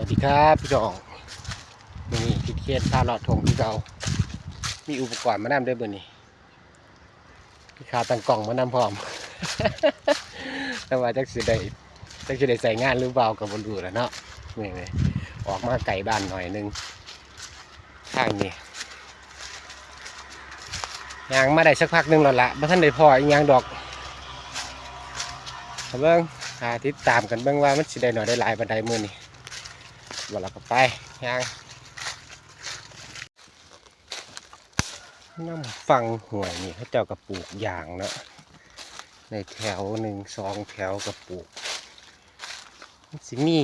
วัสดีครับพี่น้องวันนี้คิดเครียดพาเลาะทงพี่เกามีอุปกรณ์มานำด้วยเบอร์นี้พี่ขาตั้งกล่องมานำพร้อม แต่ว่าจักสิได้จักสิได้ใส่งานหรือเปล่ากับบนดูแล้วเนาะนี่เลยออกมาไก่บ้านหน่อยนึงข้างนี้ยางมาได้สักพักหนึงแล้วละบ่ท่านได้พออีกยางดอกเอาเบิ่งหาติดตามกันเบิ่งว่ามันสิได้หน่อยได้หลายบันไดมือนี่ ว่าเราก็ไปย่างน้ำฟังหวยนี่เขาเจ้ากับปลูกยางเนาะในแถวหนึ่งสองแถวกับปลูกนสิมี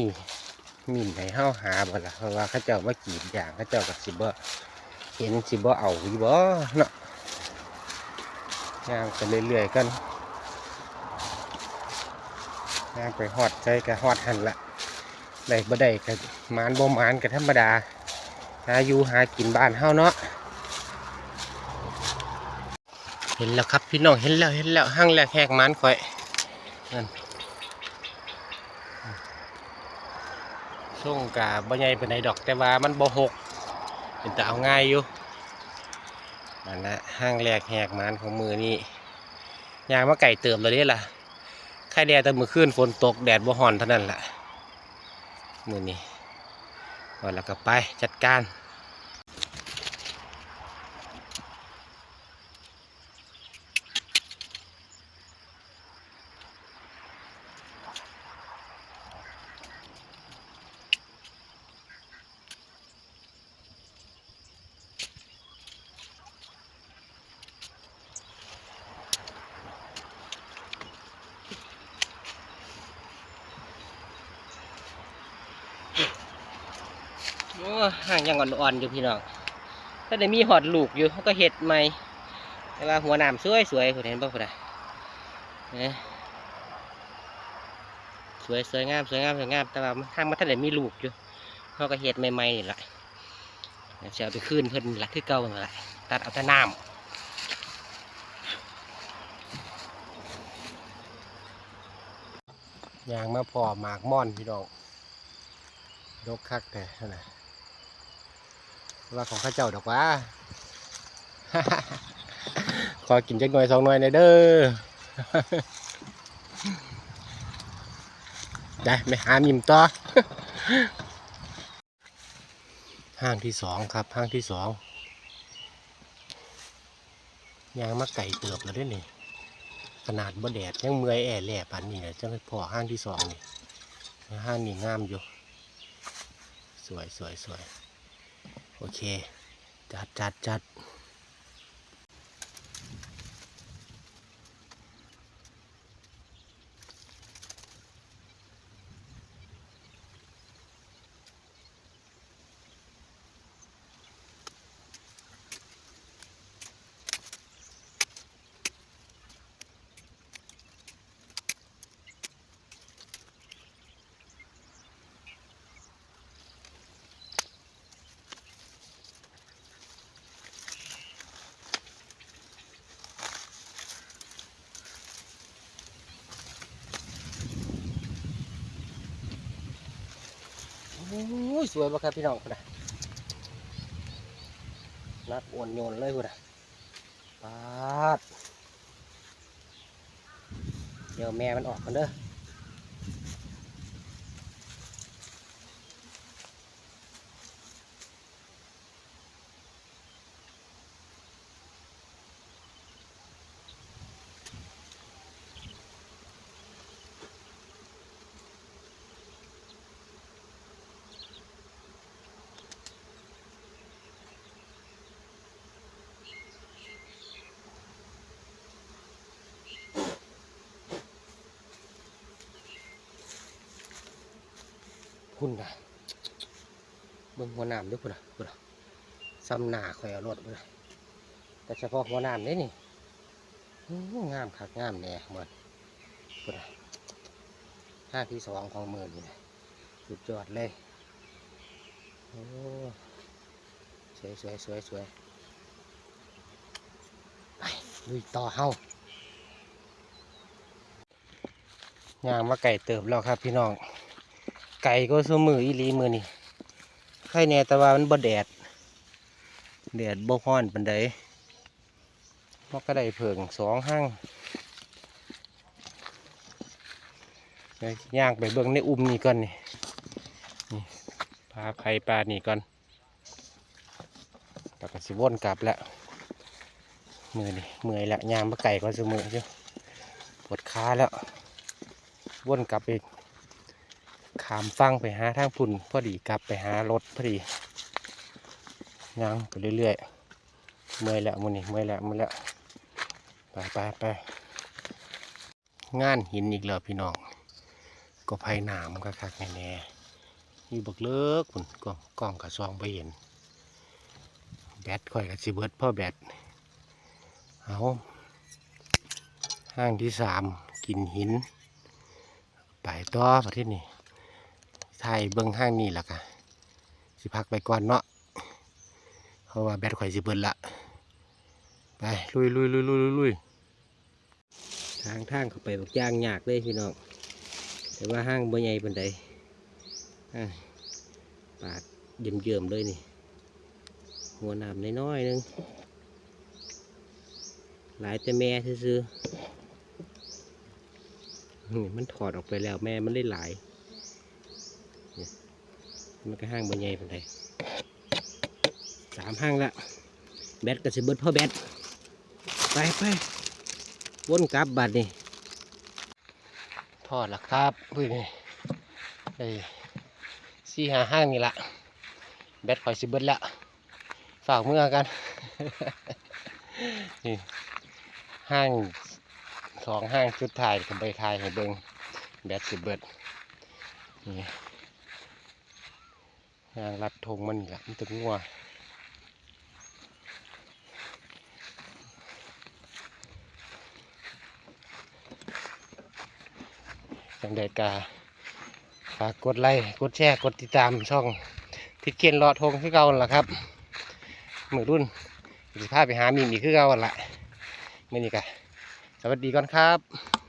มินให้าหาบ่ละเพราะว่าเขาเจ้ามากีดยางเขาเจ้ากับสิบ่เห็นสิบ่เอาอยู่บ่เนาะย่างไปเรื่อยๆกันย่างไปฮอดใจกับฮอดหันละ ได้บ่ได้ก็หมานบ่มานก็ธรรมดาหาอยู่หากินบ้านเฮาเนาะเห็นแล้วครับพี่น้องเห็นแล้วเห็นแล้วห้างแรกแหกมานข่อยนั่นส่งกาบ่ใหญ่ปานใดดอกแต่ว่ามันบ่หกเป็นแต่เอาง่ายอยู่นั่นแหละห้างแรกแหกมานของมือนี่ยางมาไก่เติมเลยเด้ล่ะใครแดดแต่มือคืนฝนตกแดดบ่ฮ้อนเท่านั้นแหละ มือนี้เอนแล้วก็ไปจัดการ ห่างยังอ่อนๆอยู่พี่น้องถ้าได้มีหอดลูกอยู่เขาก็เห็ดใหม่แต่ว่าหัวหนามสวยสวยๆคุณเห็นป่ะคุณอะเนี่ยสวยสวยงามสวยงามสวยงามแต่ว่ามันทางมันถ้าได้มีลูกอยู่เขาก็เห็ดใหม่ๆนี่แหละเดี๋ยวจะไปคืนเพิ่นละคือเก่านั่นแหละตัดเอาแต่น้ำยางมาพอหมากม่อนพี่น้องดกคักแต่นั่นน่ะ ว่าของข้าเจ้าดอกว่าขอกินจักหน่อยสองหน่อยหน่อยเด้อได้ไม่หามิมต่อห้างที่สองครับ ห้างที่สองยางมาไก่เติบแล้วด้วยนี่ ขนาดบ่แดดยังเมื่อยแอ่แหล่ปันนี่นะจังพอห้างที่สองนี่ห้างนี่งามอยู่ สวยสวยสวย โอเค จัดจัดจัด อ้ยสวยมากครับพี่น้องคุณนะนักอวนโยนเลยคุณนะปาดเดี๋ยวแม่มันออกกันเด้อ พุ่นนะเบิ่งหัวน้ำด้วยพุ่นนะพุ่นนะซ้ำหนาคอยเอารถพุ่นนะแต่เฉพาะหัวน้ำนี่นี่งามคักงามแน่เหมือนพุ่นนะห้าที่สองของมือนี่นะสุดยอดเลยโอ้สวยสวยสวยสวยไปลุยต่อเฮายางมาไก่เติบแล้วครับพี่น้อง ไก่ก็สมืออีลีมือนี่ไข่แน่แต่ว่ามันบ่แดด แดดบ่ฮ้อนปานใดพอก็ได้เผิงสองห้างไปย่างไปเบิ่งในอุ้มนี่ก่อนนี่นี่พาไข่ปลานี่ก่อนแล้วก็สิวนกลับแล้วมือนี่เมื่อยละยางมาไก่ก็สมืออยู่ปวดขาแล้ววนกลับไป ขามฟังไปหาทางพุ่นพอดีกลับไปหารถพอดีย่างไปเรื่อยๆเมื่อยแล้วมือนี่เมื่อยแล้วเมื่อแล้วไปไปไปงานหินอีกแล้วพี่น้องก็ภัยหนามก็คักแน่ๆนี่บักเลิกพุ่นกล้องกล้องกับซองไปเห็น แบตค่อยกับสิเบิดพ่อแบตเอาห้างที่สามกินหิน ไปต่อประเทศนี้ ไทยเบิ้องห้างนี้ล่ะกะสิพักไปก่อนเนาะเพราะว่าแบตข่อยสิเบิดละไปลุยลุยลุยลุยลุยทางทางเข้าไปบักย่างยากเลยพี่น้องแต่ว่าห้างบ่ใหญ่ปานใดอะปาดเยิ่มๆเลยนี่ หัวหนามน้อยๆนึงหลายแต่แม่ซื่อมันถอดออกไปแล้วแม่มันได้หลาย มันก็ห้างบ่ใหญ่ปานใดสามห้างละแบตก็สิเบิดพ่อแบตไปไปวนกลับบัดนี่ทอดละครับอุ้ยนี่ไอ้สี่หาห้างนี่ละแบตข่อยสิเบิดละฝากเมื่อกันนี่ห้างสองห้างชุดถ่ายกับใบถ่ายให้เบิงแบตสิเบิดนี่ ห้างรัดธงมันนี่ละมันตึงงัวจังใดกาฝากกดไลค์กดแชร์กดติดตามช่องทิดเกียนรอทงที่เก่าล่ะครับมือรุ่นสิพาไปหามีมีคือเก่าหั่นละมื่อนี้กะสวัสดีก่อนครับ